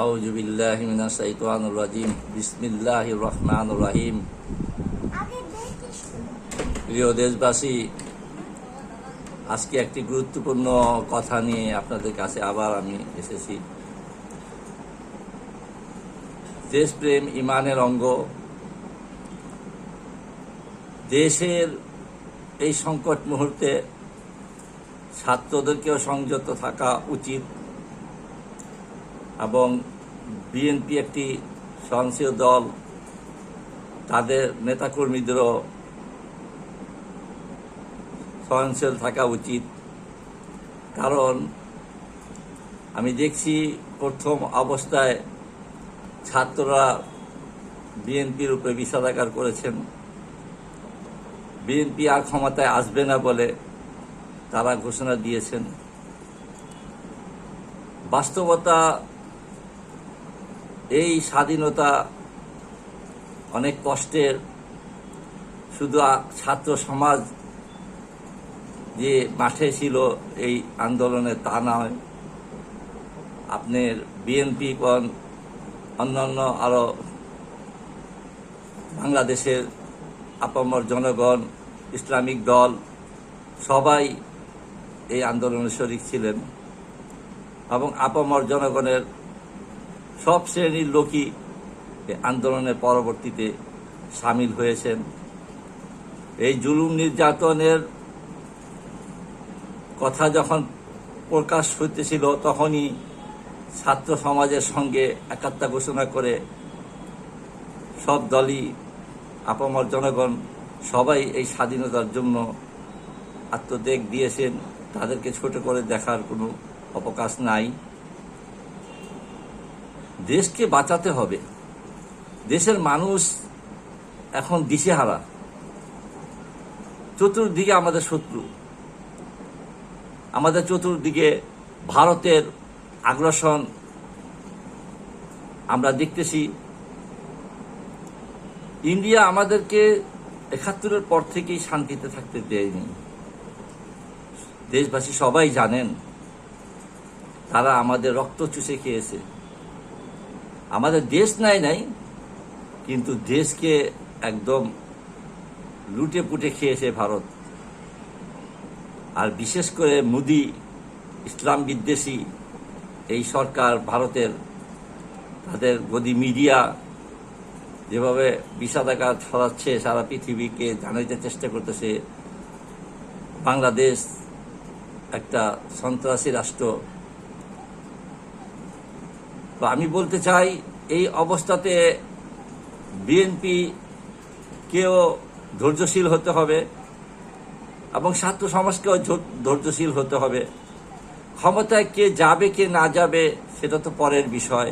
আউযু বিল্লাহি মিনাশ শাইতানির রাজিম বিসমিল্লাহির রহমানির রহিম প্রিয় দেশবাসী, আজকে একটি গুরুত্বপূর্ণ কথা নিয়ে আপনাদের কাছে আবার আমি এসেছি। দেশপ্রেম ইমানের অঙ্গ। দেশের এই সংকট মুহূর্তে ছাত্রদেরকেও সংযত থাকা উচিত। এবং বিএনপি একটি সহনশীল দল, তাদের নেতাকর্মীদেরও সহনশীল থাকা উচিত। কারণ আমি দেখছি প্রথম অবস্থায় ছাত্ররা বিএনপির উপরে বিষাদাকার করেছেন। বিএনপি আর ক্ষমতায় আসবে না বলে তারা ঘোষণা দিয়েছেন। বাস্তবতা এই স্বাধীনতা অনেক কষ্টের। শুধু ছাত্র সমাজ যে মাঠে ছিল এই আন্দোলনে তা নয়, আপনার বিএনপি কোন, অন্যান্য আরও বাংলাদেশের আপামর জনগণ, ইসলামিক দল, সবাই এই আন্দোলনে শরিক ছিলেন এবং আপামর জনগণের সব শ্রেণির লোকই আন্দোলনের পরবর্তীতে সামিল হয়েছেন। এই জুলুম নির্যাতনের কথা যখন প্রকাশ হইতেছিল, তখনই ছাত্র সমাজের সঙ্গে একাত্মা ঘোষণা করে সব দলই, আপামর জনগণ সবাই এই স্বাধীনতার জন্য আত্মত্যাগ দিয়েছেন। তাদেরকে ছোট করে দেখার কোনো অবকাশ নাই। দেশকে বাঁচাতে হবে। দেশের মানুষ এখন দিশেহারা। চতুর্দিকে আমাদের শত্রু। আমাদের চতুর্দিকে ভারতের আগ্রাসন আমরা দেখতেছি। ইন্ডিয়া আমাদেরকে একাত্তরের পর থেকেই শান্তিতে থাকতে দেয়নি। দেশবাসী সবাই জানেন, তারা আমাদের রক্ত চুষে খেয়েছে। আমাদের দেশ নাই নাই, কিন্তু দেশকে একদম লুটে পুটে খেয়েছে ভারত। আর বিশেষ করে মোদি, ইসলাম বিদ্বেষী, এই সরকার, ভারতের তাদের গদি মিডিয়া যেভাবে বিষাদাকার ছড়াচ্ছে, সারা পৃথিবীকে জানাইতে চেষ্টা করতেছে। বাংলাদেশ একটা সন্ত্রাসী রাষ্ট্র। তো আমি বলতে চাই, এই অবস্থাতে বিএনপি কেও ধৈর্যশীল হতে হবে এবং ছাত্র সমাজকেও ধৈর্যশীল হতে হবে। ক্ষমতায় কে যাবে, কে না যাবে, সেটা তো পরের বিষয়।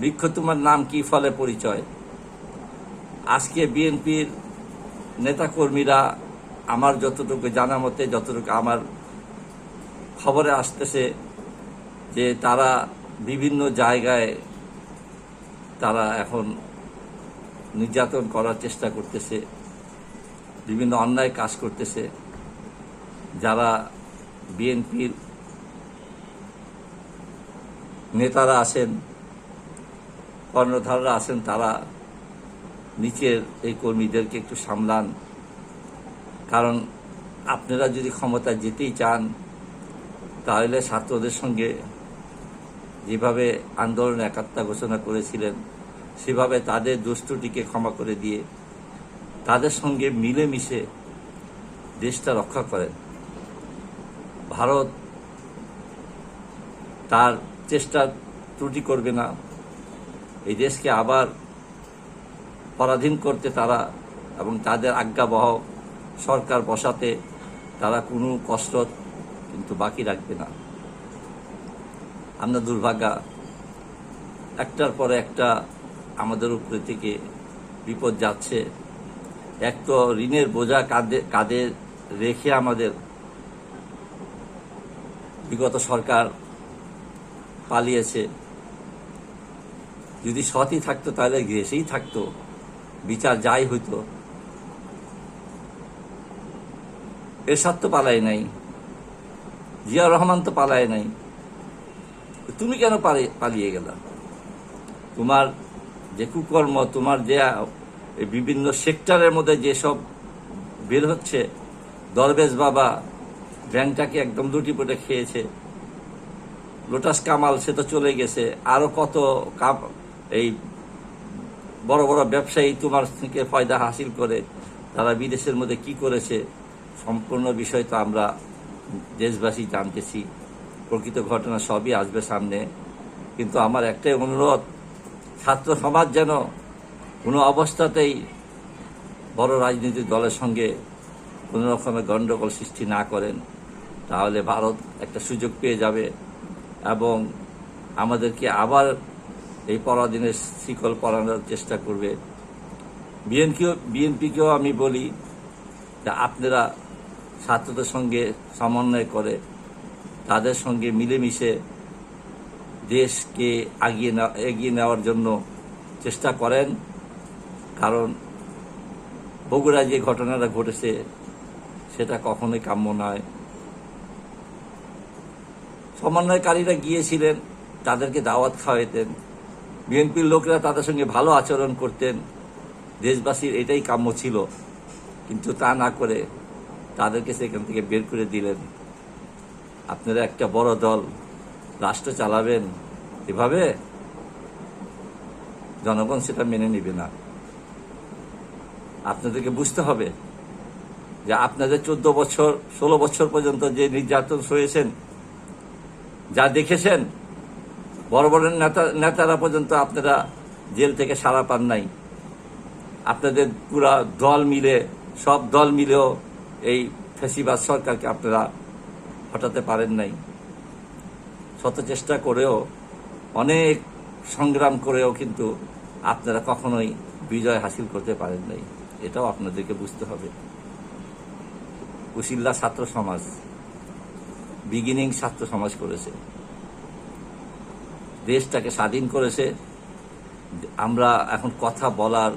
বৃক্ষ তোমার নাম কি, ফলে পরিচয়। আজকে বিএনপির নেতাকর্মীরা আমার যতটুকু জানা মতে, যতটুকু আমার খবরে আসতেছে যে তারা বিভিন্ন জায়গায় তারা এখন নির্যাতন করার চেষ্টা করতেছে, বিভিন্ন অন্যায় কাজ করতেছে। যারা বিএনপির নেতারা আছেন, কর্ণধাররা আছেন, তারা নিচের এই কর্মীদেরকে একটু সামলান। কারণ আপনারা যদি ক্ষমতা যেতেই চান, তাহলে ছাত্রদের সঙ্গে যেভাবে আন্দোলন একাত্মা ঘোষণা করেছিলেন, সেভাবে তাদের দুষ্টটিকে ক্ষমা করে দিয়ে তাদের সঙ্গে মিলেমিশে দেশটা রক্ষা করেন। ভারত তার চেষ্টা ত্রুটি করবে না। এই দেশকে আবার পরাধীন করতে তারা এবং তাদের আজ্ঞাবহ সরকার বসাতে তারা কোনো কষ্ট কিন্তু বাকি রাখবে না। আমরা দুর্ভাগা। একটার পরে একটা আমাদের উপরে থেকে বিপদ যাচ্ছে। এক তো ঋণের বোঝা কাঁধে কাঁধে রেখে আমাদের বিগত সরকার পালিয়েছে। যদি সৎই থাকতো তাহলে ঘেসেই থাকতো। বিচার যাই হইতো। এরশাদ তো পালায় নাই। জিয়া রহমান তো পালায় নাই। তুমি কেন পালি- পালিয়ে গেলা? তোমার যে কুকর্ম, তোমার যে বিভিন্ন সেক্টরের মধ্যে যেসব বের হচ্ছে, দরবেশ বাবা ব্যাংকটাকে একদম লুটিপুটে খেয়েছে, লোটাস কামাল সে তো চলে গেছে, আরও কত কাপ এই বড় বড় ব্যবসায়ী তোমার থেকে ফায়দা হাসিল করে, তারা বিদেশের মধ্যে কি করেছে, সম্পূর্ণ বিষয় তো আমরা দেশবাসী জানতেছি। প্রকৃত ঘটনা সবই আসবে সামনে। কিন্তু আমার একটাই অনুরোধ, ছাত্র সমাজ যেন কোনো অবস্থাতেই বড় রাজনৈতিক দলের সঙ্গে কোনো রকমের গণ্ডগোল সৃষ্টি না করেন। তাহলে ভারত একটা সুযোগ পেয়ে যাবে এবং আমাদেরকে আবার এই পরাধীনের শিকল পরানোর চেষ্টা করবে। বিএনপিও বিএনপিকেও আমি বলি যে আপনারা ছাত্রদের সঙ্গে সমন্বয় করে তাদের সঙ্গে মিলেমিশে দেশকে আগিয়ে এগিয়ে নেওয়ার জন্য চেষ্টা করেন। কারণ বগুড়া যে ঘটনাটা ঘটেছে, সেটা কখনোই কাম্য নয়। সমন্বয়কারীরা গিয়েছিলেন, তাদেরকে দাওয়াত খাওয়াইতেন। বিএনপির লোকেরা তাদের সঙ্গে ভালো আচরণ করতেন। দেশবাসীর এটাই কাম্য ছিল। কিন্তু তা না করে তাদেরকে সেখান থেকে বের করে দিলেন। আপনারা একটা বড় দল, রাষ্ট্র চালাবেন এভাবে, জনগণ সেটা মেনে নেবে না। আপনাদেরকে বুঝতে হবে যে আপনাদের চোদ্দ বছর, ষোলো বছর পর্যন্ত যে নির্যাতন সয়েছেন যা দেখেছেন, বড় বড় নেতা, নেতারা পর্যন্ত আপনারা জেল থেকে সারা পান নাই। আপনাদের পুরা দল মিলে, সব দল মিলেও এই ফেসিবাদ সরকারকে আপনারা হটাতে পারেন নাই। শত চেষ্টা করেও, অনেক সংগ্রাম করেও কিন্তু আপনারা কখনোই বিজয় হাসিল করতে পারেন নাই। এটাও আপনাদেরকে বুঝতে হবে। কুশিল্লা ছাত্র সমাজ, বিগিনিং ছাত্র সমাজ করেছে। দেশটাকে স্বাধীন করেছে। আমরা এখন কথা বলার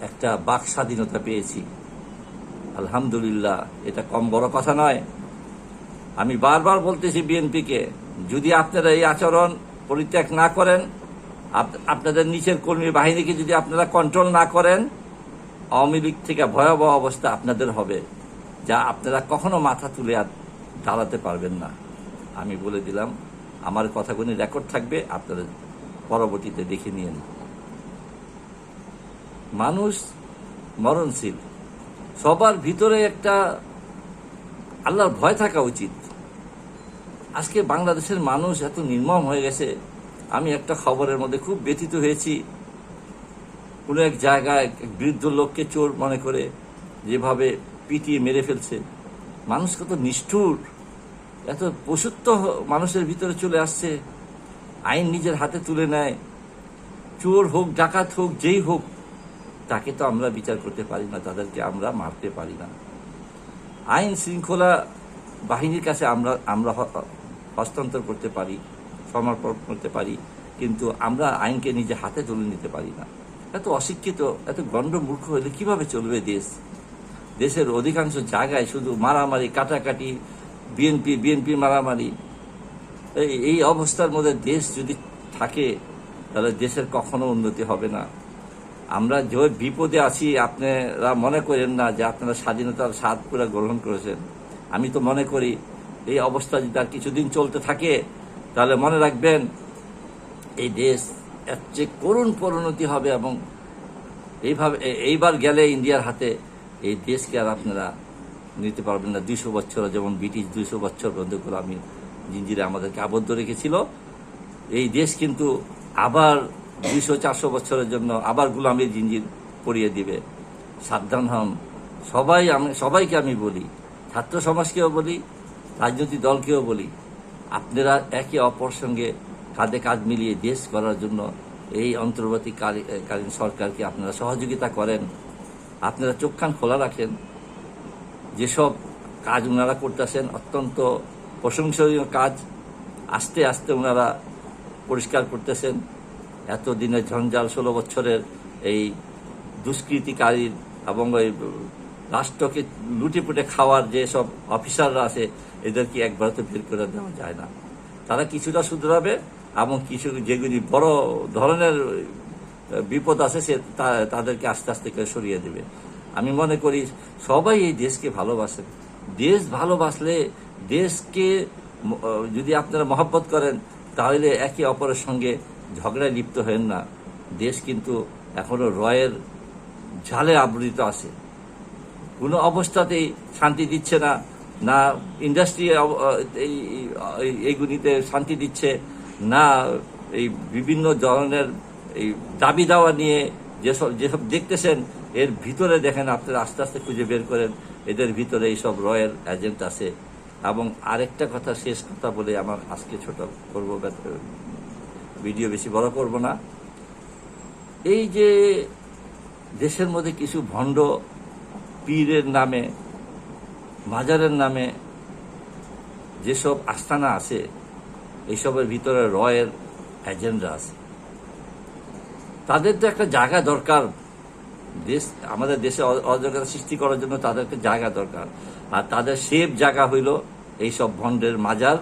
একটা বাক স্বাধীনতা পেয়েছি। আলহামদুলিল্লাহ, এটা কম বড় কথা নয়। আমি বারবার বলতেছি বিএনপিকে, যদি আপনারা এই আচরণ পরিত্যাগ না করেন, আপ- আপনাদের নিচের কর্মী বাহিনীকে যদি আপনারা কন্ট্রোল না করেন, আওয়ামী লীগ থেকে ভয়াবহ অবস্থা আপনাদের হবে, যা আপনারা কখনো মাথা তুলে আর দাঁড়াতে পারবেন না। আমি বলে দিলাম, আমার কথাগুলি রেকর্ড থাকবে, আপনারা পরবর্তীতে দেখে নিয়েন মানুষ মরণশীল। সবার ভিতরে একটা আল্লাহর ভয় থাকা উচিত। আজকে বাংলাদেশের মানুষ এত নির্মম হয়ে গেছে। আমি একটা খবরের মধ্যে খুব ব্যথিত হয়েছি। কোনো এক জায়গায় বৃদ্ধ লোককে চোর মনে করে যেভাবে পিটিয়ে মেরে ফেলছে। মানুষ কত নিষ্ঠুর। এত পশুত্ব মানুষের ভিতরে চলে আসছে। আইন নিজের হাতে তুলে নেয়। চোর হোক, ডাকাত হোক, যেই হোক, তাকে তো আমরা বিচার করতে পারি না, তাদেরকে আমরা মারতে পারি না। আইন শৃঙ্খলা বাহিনীর কাছে আমরা আমরা হস্তান্তর করতে পারি, সমর্পণ করতে পারি, কিন্তু আমরা আইনকে নিজে হাতে তুলে নিতে পারি না। এত অশিক্ষিত, এত গণ্ডমূর্খ হলে কীভাবে চলবে দেশ? দেশের অধিকাংশ জায়গায় শুধু মারামারি, কাটাকাটি, বিএনপি বিএনপি মারামারি। এই অবস্থার মধ্যে দেশ যদি থাকে, তাহলে দেশের কখনো উন্নতি হবে না। আমরা যে বিপদে আছি, আপনারা মনে করেন না যে আপনারা স্বাধীনতার স্বাদ পুরো গ্রহণ করেছেন। আমি তো মনে করি এই অবস্থা যদি আর কিছুদিন চলতে থাকে, তাহলে মনে রাখবেন, এই দেশ এর চেয়ে করুণ পরিণতি হবে এবং এইভাবে এইবার গেলে ইন্ডিয়ার হাতে এই দেশকে আর আপনারা নিতে পারবেন না। দুইশো বছর, যেমন ব্রিটিশ দুইশো বছর পর্যন্ত গোলামি জিঞ্জিরে আমাদেরকে আবদ্ধ রেখেছিল। এই দেশ কিন্তু আবার দুইশো, চারশো বছরের জন্য আবার গোলামির জিঞ্জির পরিয়ে দিবে। সাবধান হন। সবাই আমি, সবাইকে আমি বলি, ছাত্র সমাজকেও বলি রাজনৈতিক দলকেও বলি, আপনারা একে অপর সঙ্গে কাঁধে কাঁধ মিলিয়ে দেশ করার জন্য এই অন্তর্বর্তীকালীন সরকারকে আপনারা সহযোগিতা করেন। আপনারা চোখ কান খোলা রাখেন। যেসব কাজ ওনারা করতেছেন অত্যন্ত প্রশংসনীয় কাজ, আস্তে আস্তে ওনারা পরিষ্কার করতেছেন। এত দিনের ঝঞ্ঝাল ষোলো বছরের এই দুষ্কৃতিকারীর এবং ওই রাষ্ট্রকে লুটেপুটে খাওয়ার যে সব অফিসাররা আছে এদেরকে একবার তো বের করে দেওয়া যায় না। তারা কিছুটা শুধরাবে এবং কিছু যেগুলি বড় ধরনের বিপদ আছে সে তাদেরকে আস্তে আস্তে করে সরিয়ে দেবে। আমি মনে করি সবাই এই দেশকে ভালোবাসে। দেশ ভালোবাসলে দেশকে যদি আপনারা মহব্বত করেন, তাহলে একে অপরের সঙ্গে ঝগড়ায় লিপ্ত হেন না। দেশ কিন্তু এখনও রয়ের ঝালে আবৃত আছে। কোনো অবস্থাতেই শান্তি দিচ্ছে না। না ইন্ডাস্ট্রি এইগুলিতে শান্তি দিচ্ছে, না এই বিভিন্ন ধরনের এই দাবি দাওয়া নিয়ে যেসব যেসব দেখতেছেন, এর ভিতরে দেখেন আপনারা আস্তে আস্তে খুঁজে বের করেন, এদের ভিতরে এইসব রয়্যাল এজেন্ট আছে। এবং আরেকটা কথা শেষ কথা বলে আমার আজকে ছোট করব, ভিডিও বেশি বড় করব না। এই যে দেশের মধ্যে কিছু ভণ্ড পীরের নামে মাজারের নামে যেসব আস্তানা আছে, এইসবের ভিতরে রয়ের এজেন্ডা আছে। তাদের তো একটা জায়গা দরকার। দেশ, আমাদের দেশে অ- সৃষ্টি করার জন্য তাদেরকে জায়গা দরকার। আর তাদের সেফ জায়গা হইল এইসব ভণ্ডের মাজার।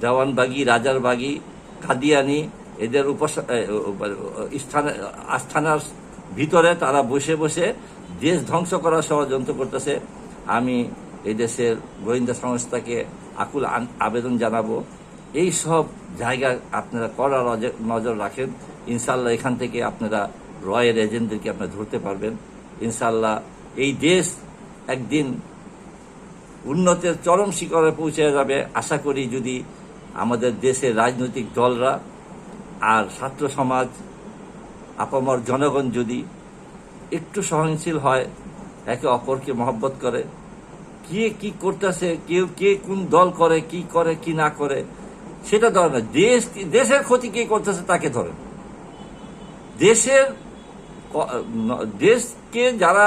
দেওয়ানবাগি, রাজারবাগি, কাদিয়ানি, এদের উপস স্থান, আস্থানার ভিতরে তারা বসে বসে দেশ ধ্বংস করার ষড়যন্ত্র করতেছে। আমি এই দেশের গোয়েন্দা সংস্থাকে আকুল আবেদন জানাব। এই সব জায়গা আপনারা কড়া নজর- নজর রাখেন। ইনশাল্লাহ এখান থেকে আপনারা রয়ের এজেন্টদেরকে আপনারা ধরতে পারবেন। ইনশাল্লাহ এই দেশ একদিন উন্নতের চরম শিখরে পৌঁছে যাবে। আশা করি যদি আমাদের দেশের রাজনৈতিক দলরা আর ছাত্র সমাজ, আপামর জনগণ যদি একটু সহনশীল হয় একে অপরকে মহব্বত করে। কে কি করতেছে, কেউ কে কোন দল করে, কি করে, কি না করে, সেটা ধরে না। দেশ দেশের ক্ষতি কে করতেছে তাকে ধরে দেশের দেশকে যারা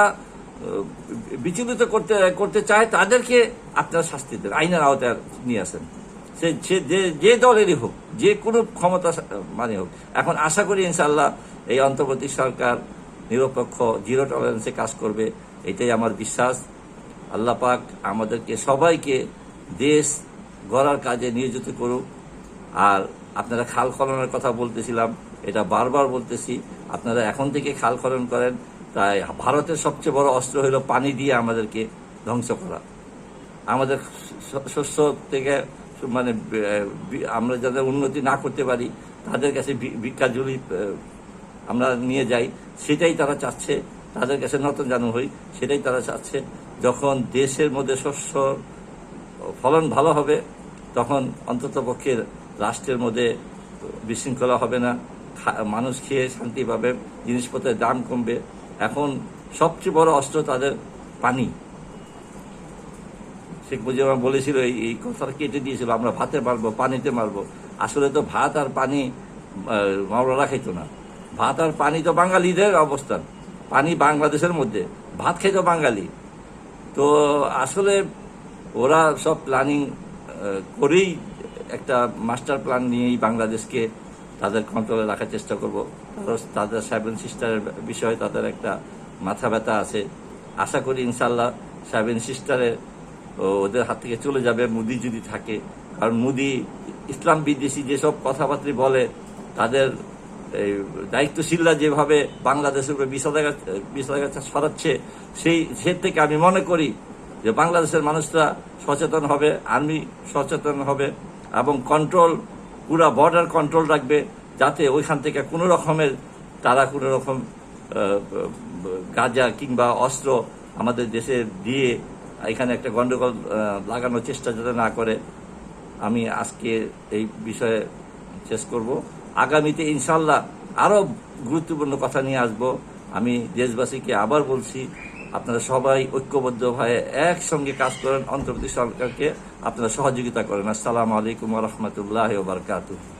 বিচলিত করতে করতে চায়, তাদেরকে আপনারা শাস্তি দেন, আইনের আওতায় নিয়ে আসেন। সে যে দলেরই হোক, যে কোনো ক্ষমতা মানে হোক। এখন আশা করি ইনশাল্লাহ এই অন্তর্বর্তী সরকার নিরপেক্ষ, জিরো টলারেন্সে কাজ করবে। এটাই আমার বিশ্বাস। আল্লাহ পাক আমাদেরকে সবাইকে দেশ গড়ার কাজে নিয়োজিত করুক। আর আপনারা খাল খননের কথা বলতেছিলাম, এটা বারবার বলতেছি, আপনারা এখন থেকে খাল খনন করেন, তাই ভারতের সবচেয়ে বড় অস্ত্র হলো পানি দিয়ে আমাদেরকে ধ্বংস করা। আমাদের শস্য থেকে মানে আমরা যাদের উন্নতি না করতে পারি, তাদের কাছে ভিক্ষা জুলি আমরা নিয়ে যাই, সেটাই তারা চাচ্ছে। তাদের কাছে নতুন জানু হই, সেটাই তারা চাচ্ছে। যখন দেশের মধ্যে শস্য ফলন ভালো হবে, তখন অন্তত পক্ষে রাষ্ট্রের মধ্যে বিশৃঙ্খলা হবে না। মানুষ খেয়ে শান্তি পাবে, জিনিসপত্রের দাম কমবে। এখন সবচেয়ে বড় অস্ত্র তাদের পানি। শেখ রহমান বলেছিল, এই কথাটা কেটে দিয়েছিল, আমরা ভাতে মারবো, পানিতে মারবো। আসলে তো ভাত আর পানি মাওলানা খাইতো না। ভাত আর পানি তো বাঙালিদের অবস্থান। পানি বাংলাদেশের মধ্যে। ভাত খাইতো বাঙালি। তো আসলে ওরা সব প্ল্যানিং করেই একটা মাস্টার প্ল্যান নিয়েই বাংলাদেশকে তাদের কন্ট্রোলে রাখার চেষ্টা করব। তাদের সেভেন সিস্টারের বিষয়ে তাদের একটা মাথা ব্যথা আছে। আশা করি ইনশাল্লাহ সেভেন সিস্টারের ওদের হাত থেকে চলে যাবে মুদি যদি থাকে। কারণ মুদি ইসলাম বিদেশি যেসব কথাবার্তা বলে, তাদের এই দায়িত্বশীলরা যেভাবে বাংলাদেশের উপরে বিষাদাঘাত বিষাদাঘাত সরাচ্ছে সেই সে থেকে আমি মনে করি যে বাংলাদেশের মানুষরা সচেতন হবে আর্মি সচেতন হবে এবং কন্ট্রোল পুরা বর্ডার কন্ট্রোল রাখবে যাতে ওইখান থেকে কোনো রকমের তারা কোনো রকম গাঁজা কিংবা অস্ত্র আমাদের দেশে দিয়ে এখানে একটা গন্ডগোল আহ, লাগানোর চেষ্টা যাতে না করে আমি আজকে এই বিষয়ে শেষ করব। আগামীতে ইনশাল্লাহ আরও গুরুত্বপূর্ণ কথা নিয়ে আসব। আমি দেশবাসীকে আবার বলছি, আপনারা সবাই ঐক্যবদ্ধ ঐক্যবদ্ধভাবে একসঙ্গে কাজ করেন। অন্তর্বর্তী সরকারকে আপনারা সহযোগিতা করেন। আসসালামু আলাইকুম রহমতুল্লাহ বারকাতুহ।